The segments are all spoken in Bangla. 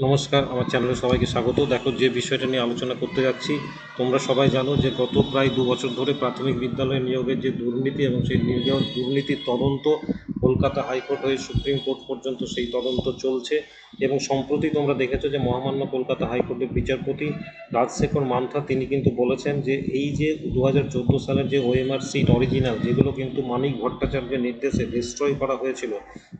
নমস্কার, আমার চ্যানেলে সবাইকে স্বাগত। দেখো, যে বিষয়টা নিয়ে আলোচনা করতে যাচ্ছি, তোমরা সবাই জানো যে গত প্রায় দু বছর ধরে প্রাথমিক বিদ্যালয়ে নিয়োগের যে দুর্নীতি এবং সেই নিয়োগ দুর্নীতির তদন্ত কলকাতা হাইকোর্ট হয়ে সুপ্রিম কোর্ট পর্যন্ত সেই তদন্ত চলছে। এবং সম্প্রতি তোমরা দেখেছ যে মহামান্য কলকাতা হাইকোর্টের বিচারপতি রাজশেখর মান্থা, তিনি কিন্তু বলেছেন যে এই যে দু হাজার চোদ্দ সালের যে ওএমআর সিট অরিজিনাল, যেগুলো কিন্তু মানিক ভট্টাচার্যের নির্দেশে ডিস্ট্রয় করা হয়েছিল,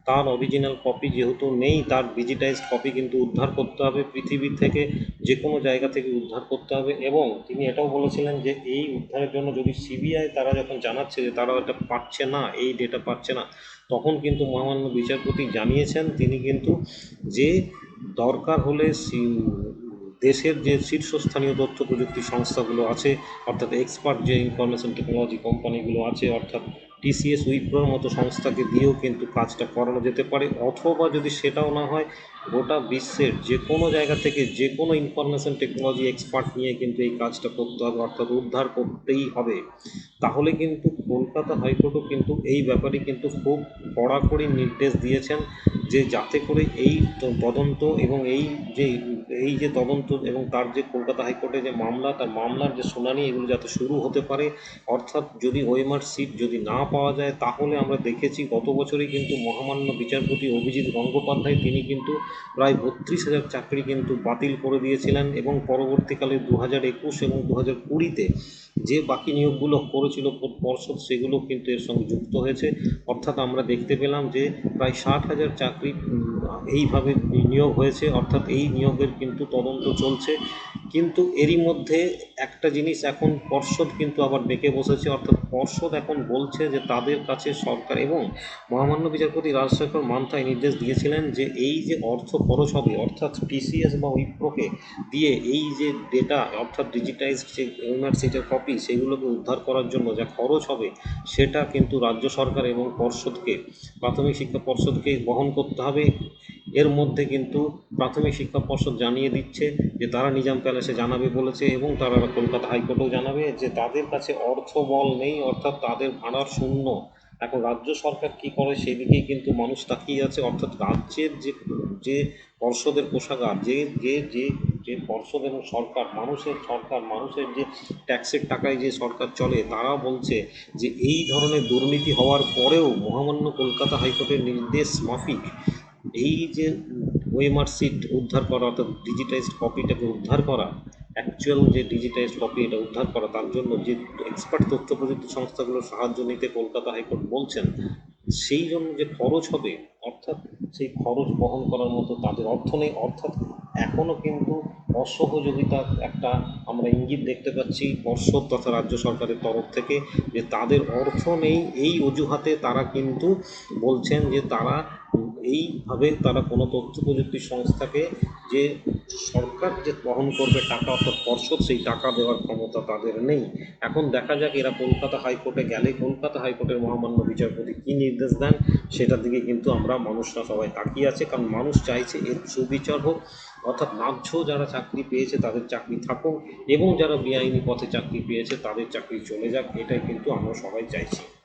তার অরিজিনাল কপি যেহেতু নেই, তার ডিজিটাইজড কপি কিন্তু উদ্ধার করতে হবে পৃথিবীর থেকে যে কোনো জায়গা থেকে উদ্ধার করতে হবে। এবং তিনি এটাও বলেছিলেন যে এই উদ্ধারের জন্য যদি সিবিআই তারা যখন জানাচ্ছে যে তারা এটা পাচ্ছে না, এই ডেটা পাচ্ছে না তখন কিন্তু মহামান্য বিচারপতি জানিয়েছেন, তিনি কিন্তু যে দরকার হলে দেশের যে শীর্ষস্থানীয় তথ্য প্রযুক্তি সংস্থাগুলো আছে, অর্থাৎ এক্সপার্ট যে ইনফরমেশন টেকনোলজি কোম্পানিগুলো আছে, অর্থাৎ টিসিএস উইপ্রোর মতো সংস্থাকে দিয়েও কিন্তু কাজটা করানো যেতে পারে, অথবা যদি সেটাও না হয় গোটা বিশ্বের যে কোনো জায়গা থেকে যে কোনো ইনফরমেশন টেকনোলজি এক্সপার্ট নিয়ে কিন্তু এই কাজটা করতে হবে, অর্থাৎ উদ্ধার করতেই হবে। তাহলে কিন্তু কলকাতা হাইকোর্টও কিন্তু এই ব্যাপারে কিন্তু খুব কড়াকড়ি নির্দেশ দিয়েছেন যে যাতে করে এই তদন্ত এবং এই যে এই যে তদন্ত এবং তার যে কলকাতা হাইকোর্টে যে মামলা, তার মামলার যে শুনানি, এগুলো যাতে শুরু হতে পারে। অর্থাৎ যদি ওএমআর সিট যদি না পাওয়া যায়, তাহলে আমরা দেখেছি গত বছরই কিন্তু মহামান্য বিচারপতি অভিজিৎ গঙ্গোপাধ্যায়, তিনি কিন্তু প্রায় বত্রিশ হাজার চাকরি কিন্তু বাতিল করে দিয়েছিলেন এবং পরবর্তীকালে দু হাজার একুশ এবং দু হাজার কুড়িতে যে বাকি নিয়োগগুলো করেছিল পর্ষদ, সেগুলো কিন্তু এর সঙ্গে যুক্ত হয়েছে। অর্থাৎ আমরা দেখতে পেলাম যে প্রায় ষাট হাজার চাকরি এইভাবে নিয়োগ হয়েছে। অর্থাৎ এই নিয়োগের কিন্তু তদন্ত চলছে। কিন্তু এরই মধ্যে একটা জিনিস এখন পর্ষদ কিন্তু আবার বেঁকে বসেছে, অর্থাৎ পর্ষদ এখন বলছে যে তাদের কাছে সরকার এবং মহামান্য বিচারপতি রাজশেখর মান্থায় নির্দেশ দিয়েছিলেন যে এই যে অর্থ খরচ হবে অর্থাৎ টিসিএস বা উইপ্রোকে দিয়ে এই যে ডেটা অর্থাৎ ডিজিটাইজ যে ওএমআর সিটের কপি সেগুলোকে উদ্ধার করার জন্য যা খরচ হবে সেটা কিন্তু রাজ্য সরকার এবং পর্ষদকে, প্রাথমিক শিক্ষা পর্ষদকে বহন করতে হবে। এর মধ্যে কিন্তু প্রাথমিক শিক্ষা পর্ষদ জানিয়ে দিচ্ছে যে তারা নিজাম প্যালেসে জানাবে বলেছে এবং তারা কলকাতা হাইকোর্টেও জানাবে যে তাদের কাছে অর্থ বল নেই, অর্থাৎ তাদের ভাড়ার শূন্য। এখন রাজ্য সরকার কি করে সেদিকেই কিন্তু মানুষ তাকিয়ে আছে, অর্থাৎ রাজ্যের যে যে পর্ষদের কোষাগার, যে যে যে যে পর্ষদ এবং সরকার, মানুষের সরকার, মানুষের যে ট্যাক্সের টাকায় যে সরকার চলে, তারা বলছে যে এই ধরনের দুর্নীতি হওয়ার পরেও মহামান্য কলকাতা হাইকোর্টের নির্দেশ মাফিক। এই যে সিট উদ্ধার করা অর্থাৎ ডিজিটাইজড কপিটাকে উদ্ধার করা অ্যাকচুয়াল যে ডিজিটাইজড কপি এটা উদ্ধার করা, তার জন্য যে এক্সপার্ট তথ্য প্রযুক্তি সংস্থাগুলোর সাহায্য নিতে কলকাতা হাইকোর্ট বলছেন, সেই জন্য যে খরচ হবে, অর্থাৎ সেই খরচ বহন করার মতো তাদের অর্থ নেই, অর্থাৎ এখনও কিন্তু অসহযোগিতা একটা আমরা ইঙ্গিত দেখতে পাচ্ছি পর্ষদ তথা রাজ্য সরকারের তরফ থেকে যে তাদের অর্থ নেই, এই অজুহাতে তারা কিন্তু বলছেন যে তারা এইভাবে তারা কোনো তথ্য প্রযুক্তি সংস্থাকে যে সরকার যে বহন করবে টাকা অর্থাৎ পর্ষদ, সেই টাকা দেওয়ার ক্ষমতা তাদের নেই। এখন দেখা যাক এরা কলকাতা হাইকোর্টে গেলে কলকাতা হাইকোর্টের মহামান্য বিচারপতি কী নির্দেশ দেন, সেটার দিকে কিন্তু আমরা মানুষরা সবাই তাকিয়ে আছে, কারণ মানুষ চাইছে এর সুবিচার হোক। অর্থাৎ ন্যায্য যারা চাকরি পেয়েছে তাদের চাকরি থাকুক এবং যারা বেআইনি পথে চাকরি পেয়েছে তাদের চাকরি চলে যাক, এটাই কিন্তু আমরা সবাই চাইছি।